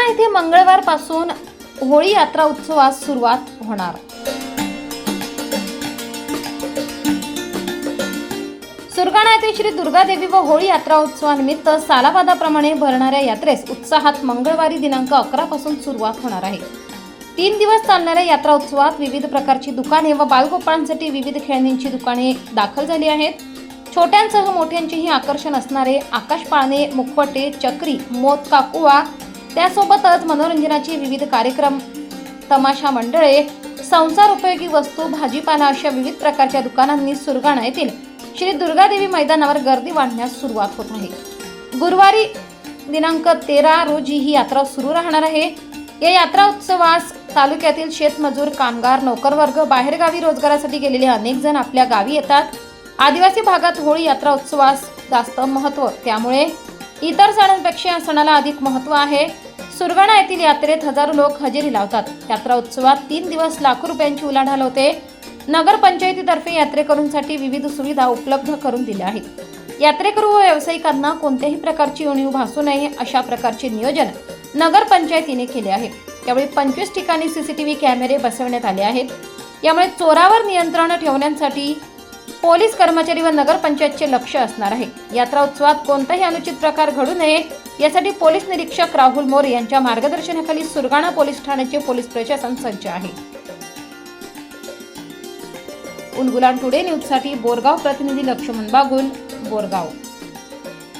सुरगाणा येथे मंगळवारपासून होळी यात्रा उत्सवास सुरुवात होणार. सुरगाणा येथे श्री दुर्गादेवी व होळी यात्रा उत्सवानिमित्त सालाबादाप्रमाणे भरणाऱ्या यात्रेस उत्साहात मंगळवारी दिनांक अकरा पासून सुरुवात होणार आहे. तीन दिवस चालणाऱ्या यात्रा उत्सवात विविध प्रकारची दुकाने व बालगोपाळांसाठी विविध खेळणींची दुकाने दाखल झाली आहेत. छोट्यांसह मोठ्यांचेही आकर्षण असणारे आकाश पाळणे मुखवटे चक्री मोत काकुवा त्यासोबतच मनोरंजनाचे विविध कार्यक्रम तमाशा मंडळे संसार उपयोगी वस्तू भाजीपाला अशा विविध प्रकारच्या दुकानांनी सुरगाणा येथील श्री दुर्गादेवी मैदानावर गर्दी वाढण्यास सुरुवात होत आहे. गुरुवारी दिनांक तेरा रोजी ही यात्रा सुरू राहणार आहे. या यात्रा उत्सवास तालुक्यातील शेतमजूर कामगार नोकरवर्ग बाहेरगावी रोजगारासाठी गेलेले अनेक जण आपल्या गावी येतात. आदिवासी भागात होळी यात्रा उत्सवास जास्त महत्त्व त्यामुळे इतर सणांपेक्षा या सणाला अधिक महत्त्व आहे. सुरगाणा येथील यात्रेत हजारो लोक हजेरी लावतात. यात्रा उत्सवात तीन दिवस लाखो रुपयांची उलाढाल होते. नगरपंचायतीतर्फे यात्रेकरूंसाठी विविध सुविधा उपलब्ध करून दिल्या आहेत. यात्रेकरू व व्यावसायिकांना कोणत्याही प्रकारची उणीव भासू नये अशा प्रकारचे नियोजन नगरपंचायतीने केले आहे. त्यावेळी पंचवीस ठिकाणी सीसीटीव्ही कॅमेरे बसवण्यात आले आहेत. यामुळे चोरावर नियंत्रण ठेवण्यासाठी पोलीस कर्मचारी व नगरपंचायतचे लक्ष असणार आहे. यात्रा उत्सवात कोणताही अनुचित प्रकार घडू नये. यासाठी पोलीस निरीक्षक राहुल मोरे यांच्या मार्गदर्शनाखाली सुरगाणा पोलीस ठाण्याचे पोलीस प्रशासन सज्ज आहे. उलगुलान टुडे न्यूजसाठी बोरगाव प्रतिनिधी लक्ष्मण बागुल बोरगाव.